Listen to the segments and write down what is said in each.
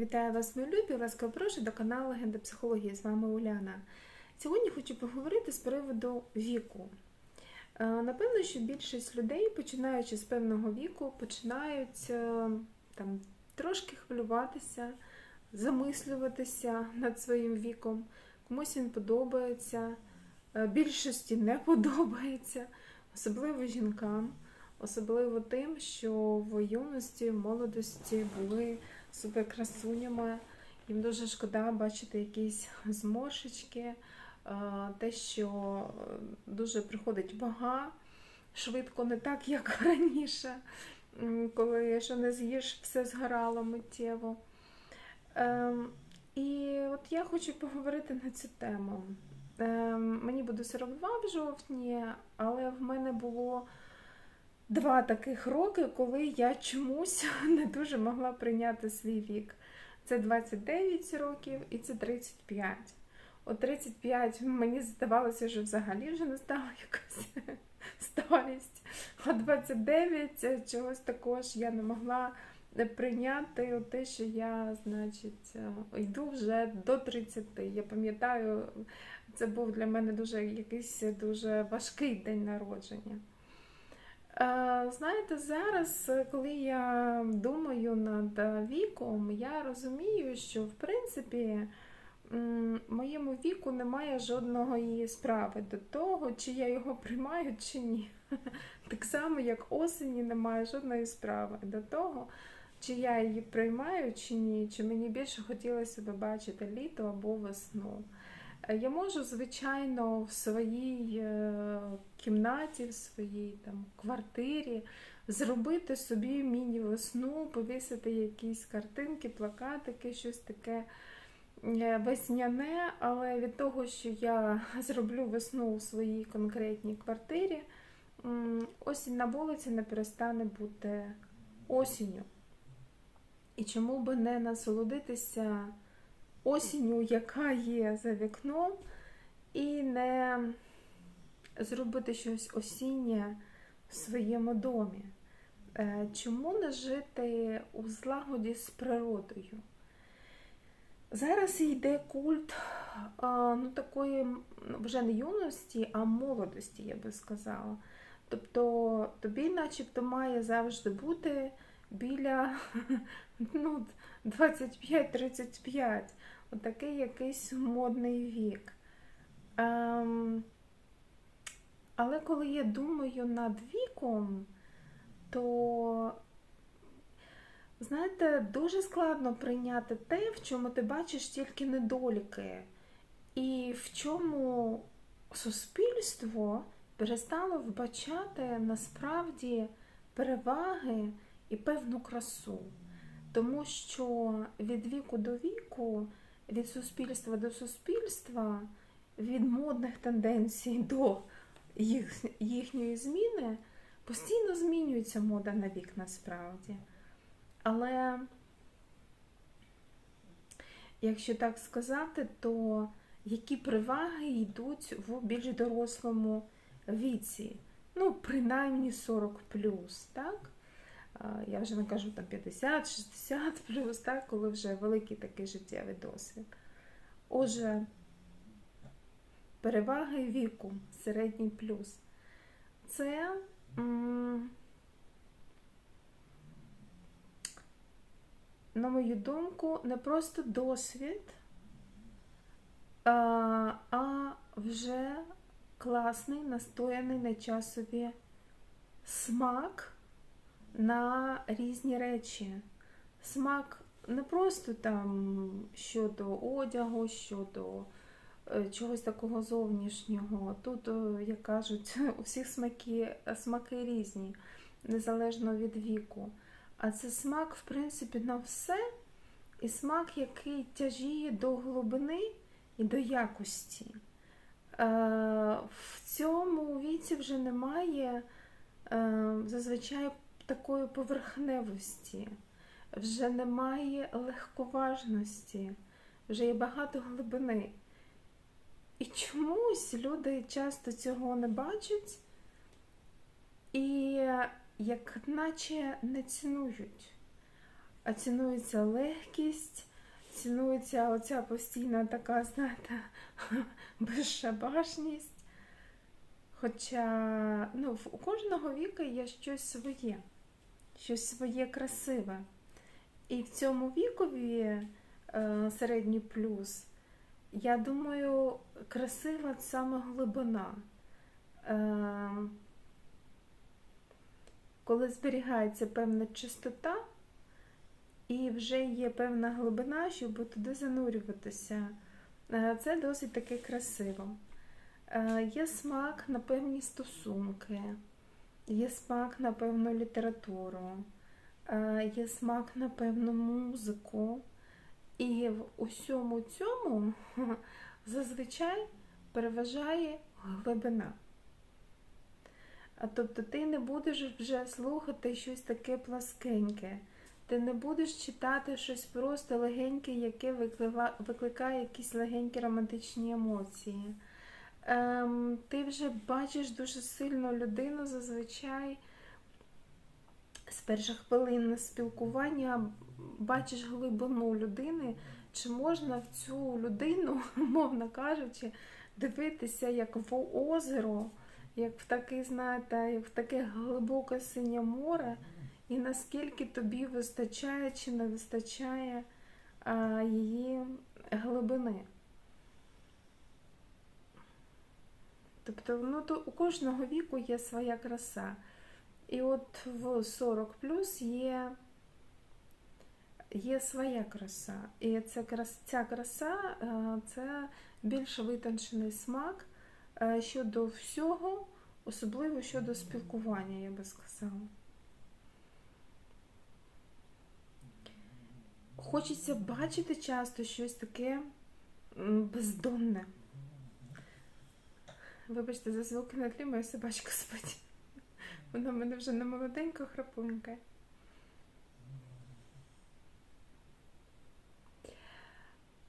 Вітаю вас, мої любі! Ласкаво прошу до каналу Легенда психології. З вами Уляна. Сьогодні хочу поговорити з приводу віку. Е, Напевно, що більшість людей, починаючи з певного віку, починають е, там трошки хвилюватися, замислюватися над своїм віком. Комусь він подобається, е, більшості не подобається, особливо жінкам. Особливо тим, що в юності, в молодості були суперкрасунями. Їм дуже шкода бачити якісь зморшечки, е, те, що е, дуже приходить вага швидко, не так, як раніше, коли що не з'їш, все згорало миттєво. Ем, І от я хочу поговорити на цю тему. Ем, Мені буде 42 в жовтні, але в мене було два таких роки, коли я чомусь не дуже могла прийняти свій вік. Це 29 років і це 35. От 35 мені здавалося, що взагалі вже не стала якась старість. А 29 чогось також я не могла прийняти от те, що я, значить, йду вже до 30. Я пам'ятаю, це був для мене дуже якийсь дуже важкий день народження. Е, Знаєте, зараз, е, коли я думаю над е, віком, я розумію, що в принципі моєму віку немає жодного її справи до того, чи я його приймаю, чи ні. Так само, як осені немає жодної справи до того, чи я її приймаю, чи ні, чи мені більше хотілося б бачити літо або весну. Я можу, звичайно, в своїй е, кімнаті, в своїй там квартирі зробити собі міні-весну, повісити якісь картинки, плакатики, щось таке е, весняне, але від того, що я зроблю весну у своїй конкретній квартирі, осінь на вулиці не перестане бути осінню. І чому би не насолодитися осінню, яка є за вікном, і не зробити щось осіннє в своєму домі. Е, Чому не жити у злагоді з природою? Зараз йде культ ну, такої вже не юності, а молодості, я би сказала. Тобто тобі начебто має завжди бути біля ну, 25-35. Отакий якийсь модний вік. Ем, але коли я думаю над віком, то, знаєте, дуже складно прийняти те, в чому ти бачиш тільки недоліки, і в чому суспільство перестало вбачати насправді переваги і певну красу. Тому що від віку до віку, від суспільства до суспільства, від модних тенденцій до їх, їхньої зміни постійно змінюється мода на вік насправді. Але, якщо так сказати, то які переваги йдуть в більш дорослому віці? Ну, принаймні 40 так? Я вже не кажу там 50-60 плюс, так, коли вже великий такий життєвий досвід. Отже, переваги віку, середній плюс. Це на мою думку, не просто досвід, а вже класний, настояний на часові смак на різні речі. Смак не просто там щодо одягу, щодо е, чогось такого зовнішнього. Тут, е, як кажуть, у всіх смаки, смаки різні, незалежно від віку. А це смак, в принципі, на все, і смак, який тяжіє до глибини і до якості. Е, В цьому віці вже немає зазвичай такої поверхневості, вже немає легковажності, вже є багато глибини. І чомусь люди часто цього не бачать і як наче не цінують, а цінується легкість, цінується оця постійна така, знаєте, безшабашність. Хоча ну, у кожного віка є щось своє, щось своє красиве. І в цьому вікові е, середній плюс, я думаю, красива саме глибина. Е, коли зберігається певна чистота, і вже є певна глибина, щоб туди занурюватися. Е, це досить таки красиво. Е, є смак на певні стосунки, є смак на певну літературу, е, є смак на певну музику. І в усьому цьому зазвичай переважає глибина. Тобто ти не будеш вже слухати щось таке пласкеньке, ти не будеш читати щось просто легеньке, яке викликає якісь легенькі романтичні емоції. Ем, Ти вже бачиш дуже сильно людину зазвичай з перших хвилин спілкування бачиш глибину людини, чи можна в цю людину, мовно кажучи, дивитися як в озеро, як в таке, знаєте, як в таке глибоке синє море, і наскільки тобі вистачає чи не вистачає а, її глибини. Тобто ну, то у кожного віку є своя краса. І от в 40 плюс є є своя краса. І ця краса, ця краса це більш витончений смак е, щодо всього, особливо щодо спілкування, я би сказала. Хочеться бачити часто щось таке бездонне. Вибачте, за звуки на тлі моя собачка спить. Вона в мене вже не молоденька, храпунька.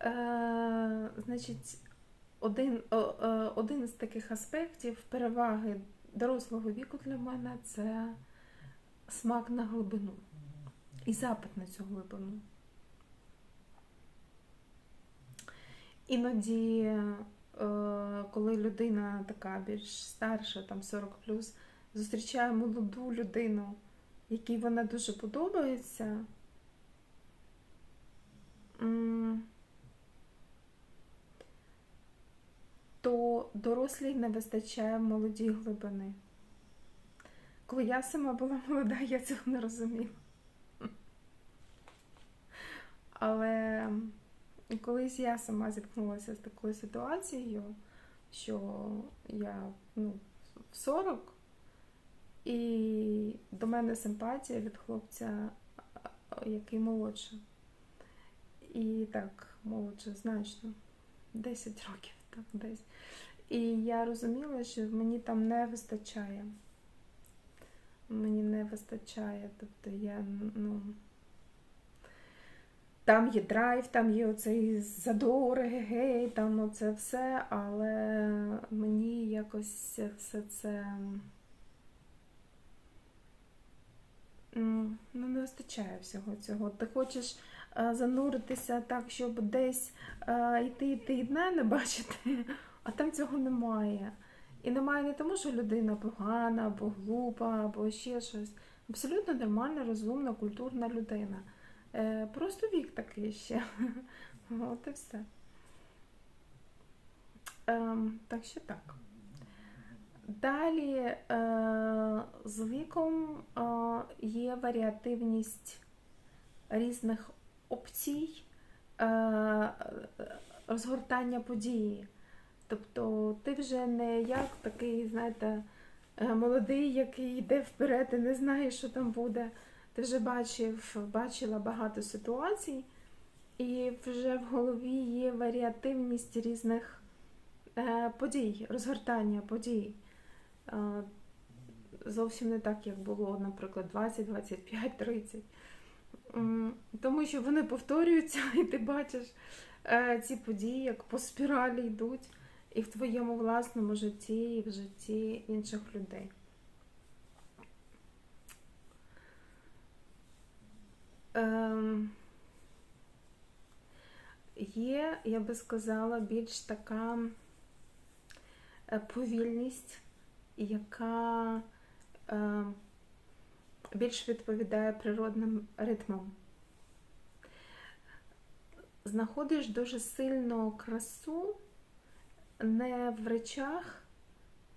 Е, Значить, один о, о, е, один із таких аспектів переваги дорослого віку для мене це смак на глибину і запит на цю глибину. Іноді, коли людина така більш старша, там 40 зустрічає молоду людину, якій вона дуже подобається, то дорослій не вистачає молодій глибини. Коли я сама була молода, я цього не розуміла. Але колись я сама зіткнулася з такою ситуацією, що я ну, в 40 і до мене симпатія від хлопця, який молодше. І так, молодше, значно, 10 років, так, десь. І я розуміла, що мені там не вистачає. Мені не вистачає. Тобто я, ну. Там є драйв, там є оцей задор, гей, там оце все, але мені якось все це. ну, не вистачає всього цього. Ти хочеш а, зануритися так, щоб десь а, йти йти і дна не бачити, а там цього немає. І немає не тому, що людина погана, або глупа, або ще щось. Абсолютно нормальна, розумна, культурна людина. Е, Просто вік такий ще. От і все. Е, так що так. Далі е, з віком е, є варіативність різних опцій розгортання події. Тобто ти вже не як такий, знаєте, молодий, який йде вперед і не знає, що там буде. Ти вже бачив, бачила багато ситуацій, і вже в голові є варіативність різних подій, розгортання подій зовсім не так, як було, наприклад, 20, 25, 30. Тому що вони повторюються, і ти бачиш е, ці події, як по спіралі йдуть, і в твоєму власному житті, і в житті інших людей. Є, я би сказала, більш така е, повільність, яка е, більш відповідає природним ритмам. Знаходиш дуже сильно красу не в речах,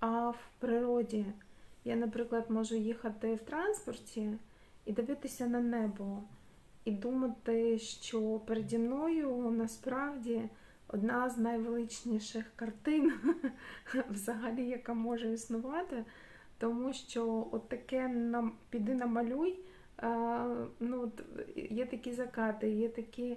а в природі. Я, наприклад, можу їхати в транспорті і дивитися на небо, і думати, що переді мною насправді одна з найвеличніших картин, взагалі, яка може існувати, тому що от таке нам піди намалюй. А, ну, от Є такі закати, є такі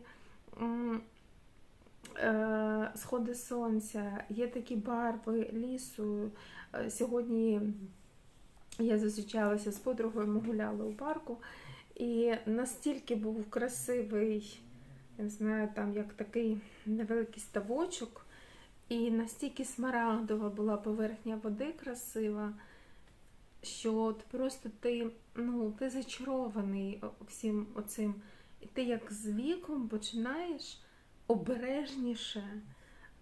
е, сходи сонця, є такі барви лісу. Е, Сьогодні я зустрічалася з подругою, ми гуляли у парку, і настільки був красивий, я не знаю, там як такий невеликий ставочок, і настільки смарагдова була поверхня води красива, що от просто ти, ну, ти зачарований всім оцим. І ти як з віком починаєш обережніше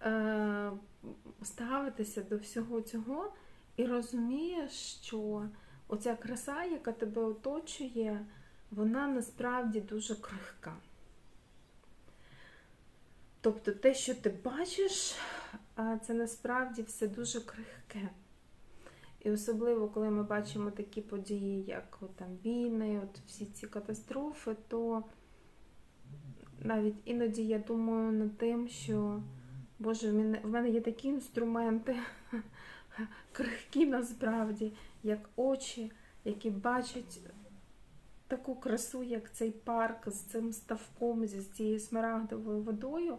е, ставитися до всього цього. І розумієш, що оця краса, яка тебе оточує, вона насправді дуже крихка. Тобто те, що ти бачиш, це насправді все дуже крихке. І особливо, коли ми бачимо такі події, як от, там війни, от всі ці катастрофи, то навіть іноді я думаю над тим, що, Боже, в мене, є такі інструменти крихкі насправді, як очі, які бачать таку красу, як цей парк з цим ставком, зі цією смарагдовою водою,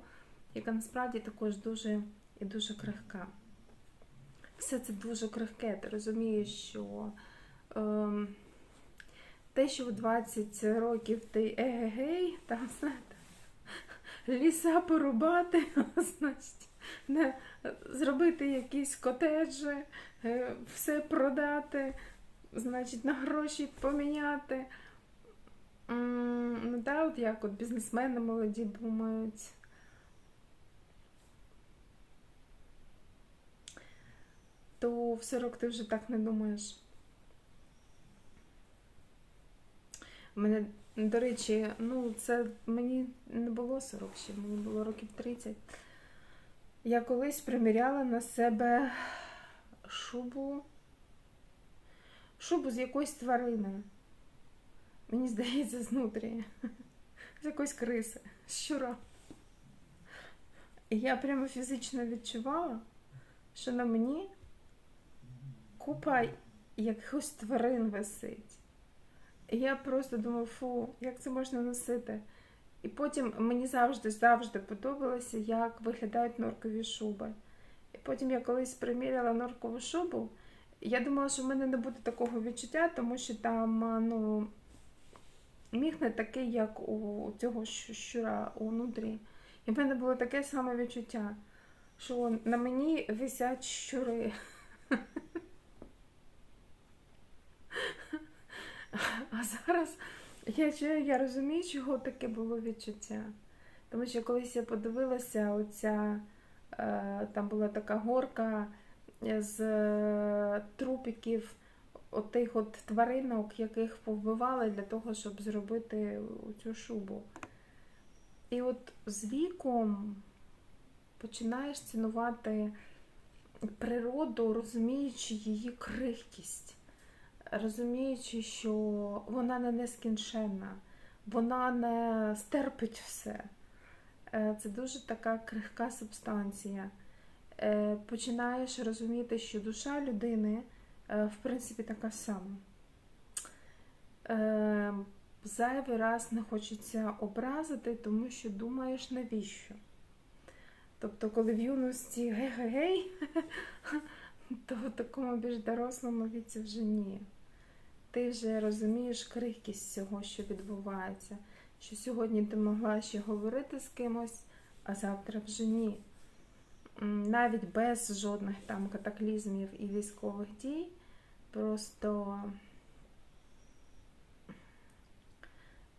яка насправді також дуже і дуже крихка. Все це дуже крихке. Ти розумієш, що е, те, що в 20 років ти егегей, там, знаєте, ліса порубати, значить не зробити якісь котеджі, е, все продати, значить, на гроші поміняти. Ну, да, от як от бізнесмени молоді думають. То в 40 ти вже так не думаєш. Мене, до речі, ну, це мені не було 40 ще, мені було років 30. Я колись приміряла на себе шубу, шубу з якоїсь тварини. Мені здається, знутрі. З якоїсь криси, щура. І я прямо фізично відчувала, що на мені купа якихось тварин висить. І я просто думаю, фу, як це можна носити? І потім мені завжди завжди подобалося, як виглядають норкові шуби. І потім я колись приміряла норкову шубу. Я думала, що в мене не буде такого відчуття, тому що там ну, міг не такий, як у цього щура унутрі. І в мене було таке саме відчуття, що на мені висять щури. А зараз я я розумію, чого таке було відчуття. Тому що колись я подивилася, оця, е, там була така горка з е, трупиків отих от тваринок, яких повбивали для того, щоб зробити цю шубу. І от з віком починаєш цінувати природу, розуміючи її крихкість розуміючи, що вона не нескінченна, вона не стерпить все. Е, це дуже така крихка субстанція. Е, починаєш розуміти, що душа людини, в принципі, така сама. Зайвий раз не хочеться образити, тому що думаєш, навіщо? Тобто, коли в юності гей-гей-гей, то в такому більш дорослому віці вже ні ти вже розумієш крихкість всього, що відбувається, що сьогодні ти могла ще говорити з кимось, а завтра вже ні. Навіть без жодних там катаклізмів і військових дій, просто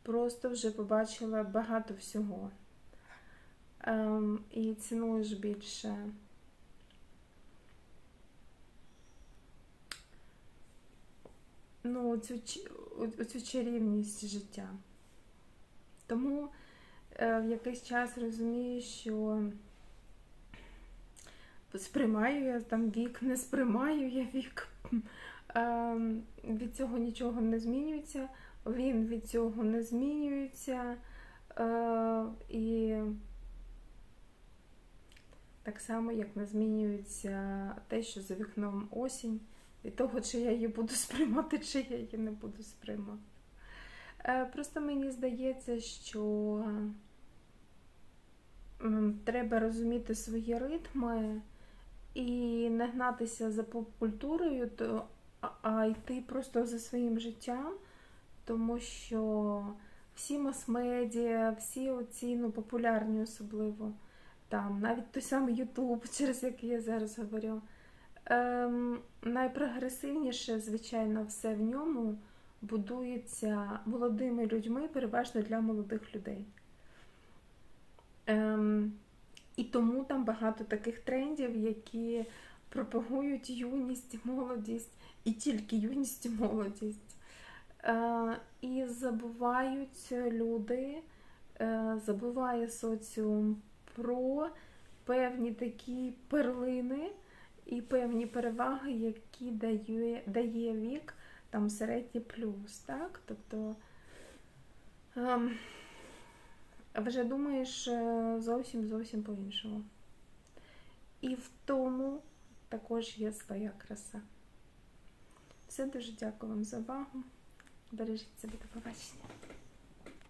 просто вже побачила багато всього. ем, і цінуєш більше. Ну, цю, цю чарівність життя. Тому е, в якийсь час розумію, що сприймаю я там вік, не сприймаю я вік. Е, від цього нічого не змінюється, він від цього не змінюється. Е, і так само, як не змінюється те, що за вікном осінь, від того, чи я її буду сприймати, чи я її не буду сприймати. Е, Просто мені здається, що треба розуміти свої ритми і не гнатися за поп-культурою, а, йти просто за своїм життям, тому що всі мас-медіа, всі оці ну, популярні особливо, там, навіть той самий Ютуб, через який я зараз говорю. Ем, найпрогресивніше, звичайно, все в ньому будується молодими людьми, переважно для молодих людей. Ем, і тому там багато таких трендів, які пропагують юність, молодість і тільки юність і молодість. Е, і забувають люди, е, забуває соціум про певні такі перлини і певні переваги, які дає, дає вік там середній плюс. Так? Тобто ем, вже думаєш е, зовсім зовсім по-іншому. І в тому також є своя краса. Все дуже дякую вам за увагу. Бережіть себе до побачення.